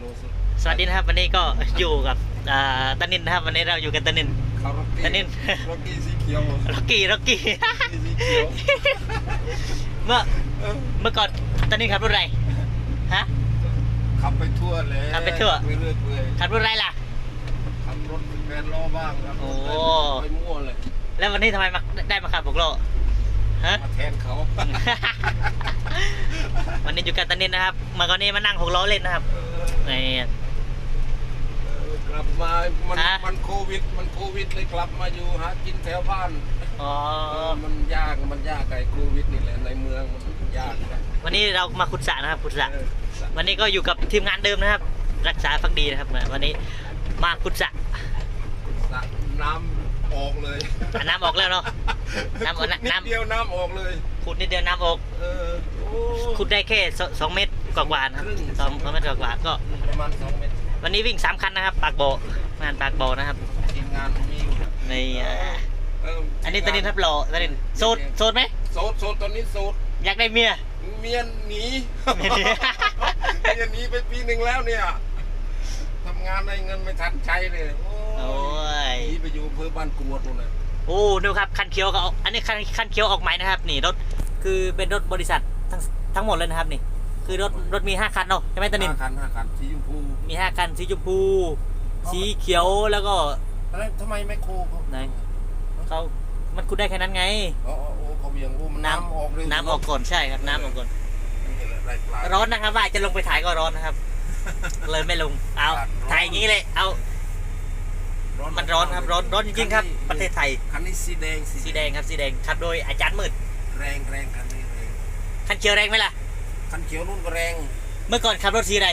โลสุดสวัสดีนะครับวันนี้ก็อยู่กับอ่าตานินนะครับวันนี้เราอยู่กับตานินคาร์ตี้อันนี้ร็อกกี้สีเขียวล็อกกี้ล็อกกี้สีเขียวเมื่อเออเมื่อก่อนตานินขับรถอะไรฮะขับไปทั่วเลยขับไปทั่วไปเรื่อยเปื่อยขับรถอะไรล่ะขับรถแฟนล้อบ้างครับโอ้ไปมั่วเลยแล้ววันนี้ทำไมมาได้มาขับบุกโลฮะมาแทนเขาวันนี้อยู่กับตานินนะครับเมื่อก่อนนี้มานั่งหกล้อเล่นนะครับ เออนี่เออกลับมา มัน ฮะ มันโควิด มันโควิดเลยกลับมาอยู่หากินแถวบ้านอ๋อ เออมันยาก มันยากไอ้โควิดนี่แหละ ในเมืองมันยากนะวันนี้เรามาขุดสระนะครับขุดสระเออสระวันนี้ก็อยู่กับทีมงานเดิมนะครับ รักษาฟักดีนะครับ วันนี้มาขุดสระสระน้ำออกเลยอะน้ำออกแล้วเนอะน้ำขุดน้ำ นิดเดียวน้ำออกเลย ขุดนิดเดียวน้ำออก เออโอ้ขุดได้แค่สสองเมตร กว่าๆนะครับครึ่งสองสองเมตรกว่าๆก็ ประมาณสองเมตรวันนี้วิ่งสามคันนะครับ ปากโบงานปากโบนะครับทีมงานมีอยู่ในอ่าเอันนี้ตอนนี้ทับโลตอนนี้โสดโสดไหมโสดโสดตอนนี้โสดอยากได้เมีย เมียหนีเมียหนี เมียหนีไปปีหนึ่งแล้วเนี่ยทำงานได้เงินไม่ทันใช้เลยโอ้โอ้ยหนีไปอยู่อำเภอบ้านกรวดนู่นน่ะโอ้ดูครับคันเขียวก็เอาอันนี้คันคันเขียวออกใหม่นะครับ นี่รถคือเป็นรถบริษัททั้งทั้งหมดเลยนะครับนี่ คือรถรถมีห้าคันเนาะใช่ไหมตานินห้าคันห้าคันสีชมพูมีห้าคันสีชมพู สีเขียวแล้วก็อะไรทำไมไม่โคเขาไหนเขามันขุดได้แค่นั้นไงอ๋อโอ้เขาเบี่ยงโอ้มันน้ำออกเลยน้ำออกก่อนใช่ครับน้ำออกก่อนนี่แหละไร้ปลายร้อนนะครับว่าจะลงไปถ่ายก็ร้อนนะครับ เลยไม่ลงเอาร้อนถ่ายอย่างนี้เลยเอามันร้อนครับร้อนร้อนจริงๆครับ ประเทศไทยคันนี้สีแดงสีแดงครับสีแดงขับโดยอาจารย์มืดแรงแรงคันนี้แรงคันเขียวแรงไหมล่ะ คันเขียวนู่นก็แรง เมื่อก่อนขับรถสีอะไร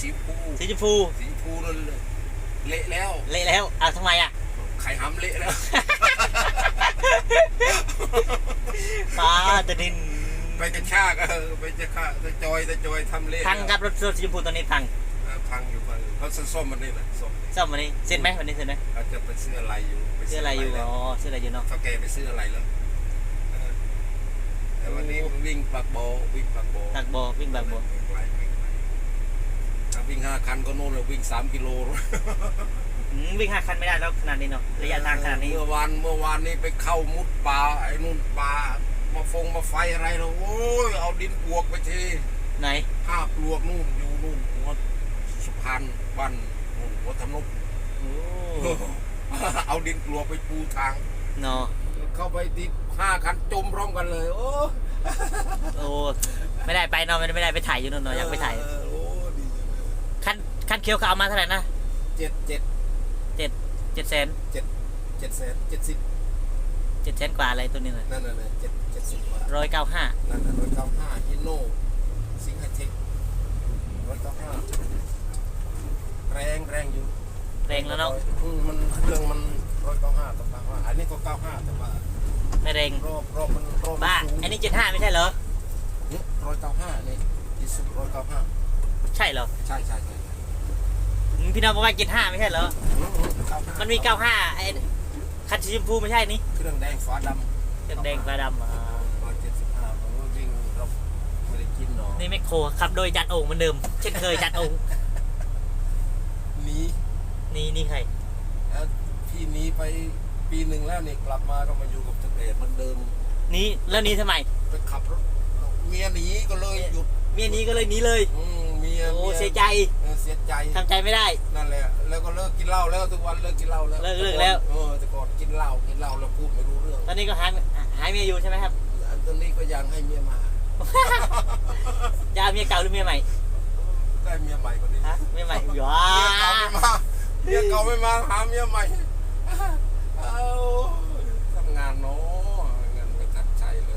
สีชมพูสีชมพูสีชมพูนั่นเละแล้ว เละแล้วเอาทำไมอะไข่หำเละแล้วป้าจะดิน ไปกระชากเออไปจะฆ่าจะจอยจะจอยทำเละพังครับรถรถสีชมพูตอนนี้พังเออพังอยู่พังอยู่เขาส้มมันนี่แหละส้มซ่อมวันนี้เสร็จไหมวันนี้เสร็จไหมเขาจะไปซื้ออะไรอยู่ปซื้ออะไรอยู่แล้วอ๋อซื้ออะไรอยู่เนาะเขาแกไปซื้ออะไรแล้วเออ แต่วันนี้วิ่งปลักโบวิ่งปลักโบตักบอวิ่งแบบบอไม่ไกลไม่ไกลถ้าวิ่งห้าคันก็โน่นเลยวิ่งสามกิโลอืมวิ่งห้าคันไม่ได้แล้วขนาดนี้เนาะระยะทางขนาดนี้เมื่อวานเมื่อวานนี้ไปเข้ามุดป่าไอ้นู่นป่ามาฟงมาไฟอะไรเราโอ้ยเอาดินปลวกไปทีไหนห้าปลวกนู่นอยู่นู่นหัวสะพานบ้านนู่นหัวทำนบโอ้เอาดินปลวกไปปูทางเนาะ เข้าไปที่ห้าคันจมพร้อมกันเลย โอ้โอ้ไม่ได้ไปเนาะไม่ได้ไม่ได้ไปถ่ายอยู่เนาะเนาะอยากไปถ่ายเออโอ้ดีจังเลยคันคันเขียวเขาเอามาเท่าไหร่นะเจ็ดเจ็ดเจ็ดเจ็ดแสนเจ็ดเจ็ดแสนเจ็ดสิบเจ็ดแสนกว่าอะไรตัวนี้เลยนั่นน่ะนะเจ็ดเจ็ดสิบกว่าร้อยเก้าห้านั่นน่ะร้อยเก้าห้าฮิโน่สิงห์เทคร้อยเก้าห้าแรงแรงอยู่แรงแล้วเนาะอืมมันเครื่องมัน ร้อยเก้าห้าต่อเก้าห้าอันนี้ก็เก้าห้าแต่ว่าไม่แรงรอบรอบมันรอบมันบ้าสูงอันนี้เจ็ดห้าไม่ใช่เหรอร้อยเก้าห้านี่ที่สุดร้อยเก้าห้าใช่เหรอ ใช่ใช่ใช่อืมพี่น้องบอกว่าเจ็ดห้าไม่ใช่เหรออืมอืม95มันมีเก้าห้าไอ้คันสีชมพูไม่ใช่นี่เครื่องแดงฟ้าดำเครื่องแดงฟ้าดำอ่าร้อยเจ็ดสิบห้าผมว่าวิ่งเราไม่ได้กินหรอกนี่แมคโครขับโดยจันโอ่งเหมือนเดิม เช่นเคยจันโอ่งหนีนี่นี่ใคร แล้วพี่หนีไปปีหนึ่งแล้วนี่กลับมาก็มาอยู่กับตะเกียบเหมือนเดิมนี่แล้วนี่ทำไม ไปขับรถเมียหนีก็เลยหยุดเมียนี้ก็เลยหนีเลย อืมเมียโอ้มีเสียใจเออเสียใจทำใจไม่ได้ นั่นแหละแล้วก็เลิกกินเหล้าแล้วทุกวันเลิกกินเหล้าแล้วเลิกเลิกแล้ว เออแต่ก่อนกินเหล้ากินเหล้าแล้วพูดไม่รู้เรื่องตอนนี้ก็หาหาเมียอยู่ใช่ไหมครับอันตอนนี้ก็ยังให้เมียมา จะเอาเมียเก่าหรือเมียใหม่ได้เมียใหม่คนนี้ฮะเมียใหม่ว้าเมียเก่าไม่มาเมียเก่าไม่มาหาเมียใหม่ เอาทำงานเนาะเงินไม่ทันใจเล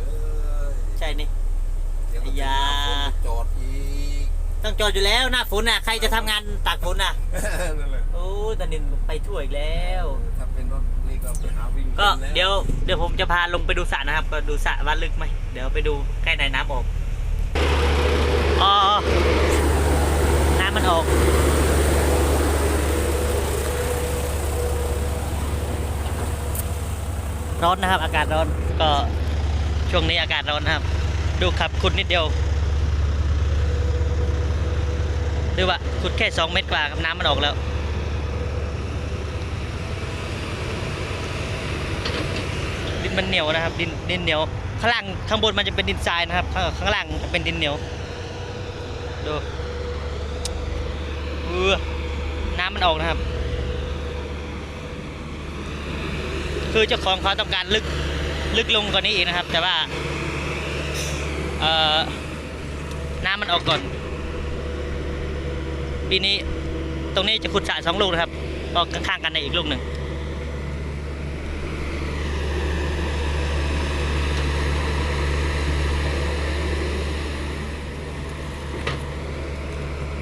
ยใช่นี่ เดี๋ยวก็อย่าถึงหน้ฝนจอดอีก ต้องจอดอยู่แล้วหน้าฝนน่ะ ใครจะทำงานตากฝนน่ะ นั่นแหละโอ้ตอนนี้ไปทั่วอีกแล้ว ถ้าเป็นรถนี่ก็ไปหาวิ่งก็นแล้วเดี๋ยวเดี๋ยวผมจะพาลงไปดูสระนะครับก็ดูสระว่าลึกไหมเดี๋ยวไปดูใกล้ไหนน้ำออกอ๋อน้ำมันออก ร้อนนะครับ อากาศร้อนก็ช่วงนี้อากาศร้อนนะครับ ดูขับคุณนิดเดียวหรือว่าขุดแค่สองเมตรกว่าครับน้ำมันออกแล้วดินมันเหนียวนะครับ ดินดินเหนียวข้างล่างข้างบนมันจะเป็นดินทรายนะครับ ข้างข้างล่างเป็นดินเหนียวดูเออน้ำมันออกนะครับ คือเจ้าของเขาต้องการลึกลึกลงกว่านี้อีกนะครับ แต่ว่าเออน้ำมันออกก่อน ปีนี้ตรงนี้จะขุดสระสองลูกนะครับ ออกข้างๆกันในอีกลูกหนึ่ง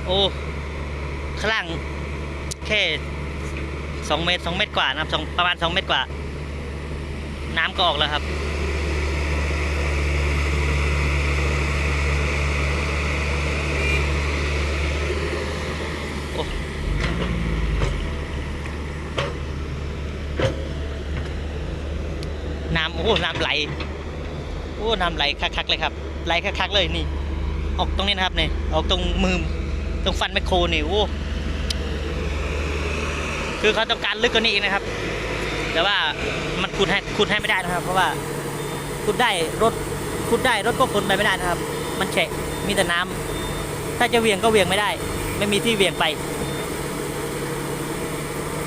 โอ้ข้างล่างแค่สองเมตรสองเมตรกว่านะครับประมาณสองเมตรกว่า น้ำก็ออกแล้วครับ น้ำโอ้น้ำไหล โอ้น้ำไหลคักๆเลยครับไหลคักๆเลยนี่ ออกตรงนี้นะครับเนี่ยออกตรงมือตรงฟันแมคโครนี่โอ้คือเขาต้องการลึกกว่านี้อีกนะครับ แต่ว่ามันขุดให้ขุดให้ไม่ได้นะครับ เพราะว่าขุดได้รถขุดได้รถก็ขนไปไม่ได้นะครับ มันแฉะมีแต่น้ำถ้าจะเวียงก็เวียงไม่ได้ ไม่มีที่เวียงไป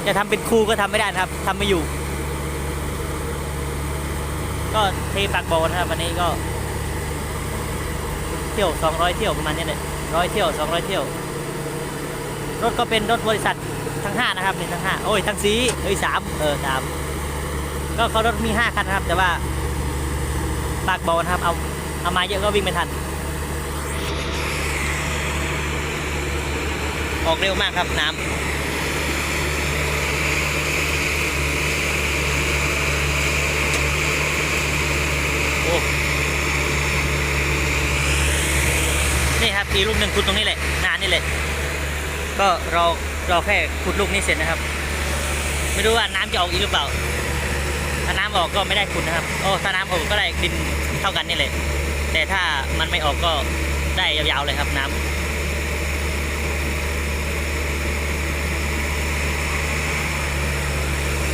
จะทำเป็นคูก็ทำไม่ได้นะครับทำไม่อยู่ ก็เทปากบอลนะครับวันนี้ก็ เที่ยว200เที่ยวประมาณนี้เลยร้อยเที่ยว200เที่ยว รถก็เป็นรถบริษัท ทั้ง5นะครับเนี่ทั้ง5โอ้ยทั้งสีเอ้ยสามเออสามก็เขารถมี5คันนะครับ แต่ว่าปากบอลนะครับเอาเอามาเยอะก็วิ่งไม่ทัน ออกเร็วมากครับน้ำโอ้นี่ครับอีกลูกหนึ่งขุดตรงนี้แหละนานนี่แหละก็ร อรอแค่ขุดลูกนี้เสร็จนะครับ ไม่รู้ว่าน้ำจะออกอีกหรือเปล่า ถ้าน้ำออกก็ไม่ได้ขุดนะครับ โอ้ถ้าน้ำออกก็ได้ดินเท่ากันนี่แหละ แต่ถ้ามันไม่ออกก็ได้ยาวๆเลยครับน้ำ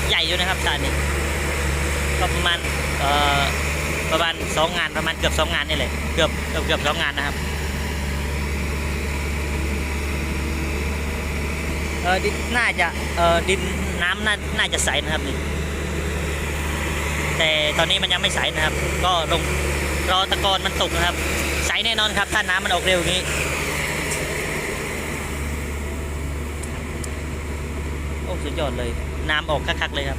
ใหญ่อยู่นะครับสระนี้ก็ประมาณประมาณสองงานประมาณเกือบสองงานนี่แหละเกือบเกือบเกือบสองงานนะครับ เออดินน่าจะเออดินน้ำน่าน่าจะใสนะครับนี่แต่ตอนนี้มันยังไม่ใสนะครับ ก็ลงรอตะกอนมันตกนะครับ ใสแน่นอนครับ ถ้าน้ำมันออกเร็วอย่างนี้ โอ้สุดยอดเลย น้ำออกคักๆเลยครับ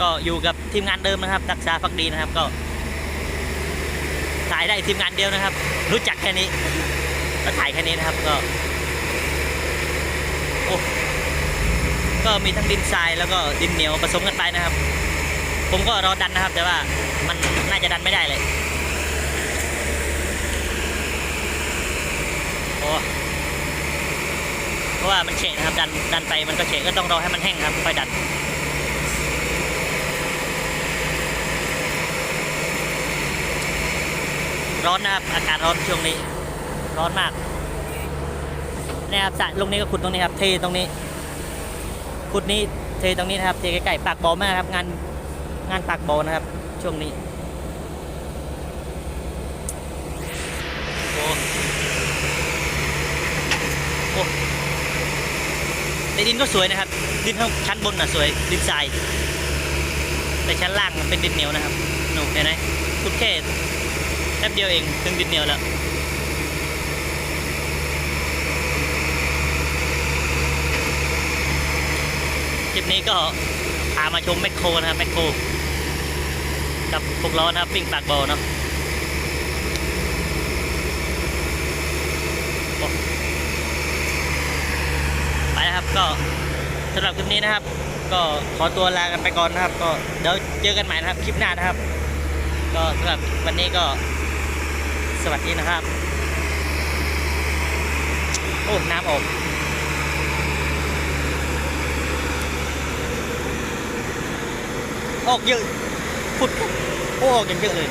ก็อยู่กับทีมงานเดิมนะครับรักษาพักดีนะครับก็ถ่ายได้ทีมงานเดียวนะครับ รู้จักแค่นี้ก็ถ่ายแค่นี้นะครับก็ โอ้ก็มีทั้งดินทรายแล้วก็ดินเหนียวผสมกันไปนะครับ ผมก็รอดันนะครับ แต่ว่ามันน่าจะดันไม่ได้เลยโอ้เพราะว่ามันเฉะนะครับดันดันไปมันก็เฉะก็ต้องรอให้มันแห้งครับค่อยดันร้อนนะครับอากาศร้อนช่วงนี้ ร้อนมาก นี่ยครับสระลงนี้ก็ขุดตรงนี้ครับ เทตรงนี้ ขุดนี้เทตรงนี้นะครับ เทใกล้ๆปากบ่อมากครับ งานงานปากบ่อนะครับ ช่วงนี้โอ้โอ้ในดินก็สวยนะครับ ดินข้างชั้นบนน่ะสวย ดินทราย แต่ชั้นล่างเป็นดินเหนียวนะครับหนูเห็นไหมขุดแค่แป๊บเดียวเองถึงดินเหนียวแล้ว ลิปนี้ก็พามาชมแมคโครนะครับแมคโครกับพวกล้อนะครับปิ้งปากบอเนาะไปแล้วครับก็สำหรับคลิปนี้นะครับ ก็ขอตัวลากันไปก่อนนะครับ ก็เดี๋ยวเจอกันใหม่นะครับคลิปหน้านะครับ ก็สำหรับวันนี้ก็สวัสดีนะครับโอ้น้ำออก ออกเยอะพุดโอ้ออกอย่างเยอะเลย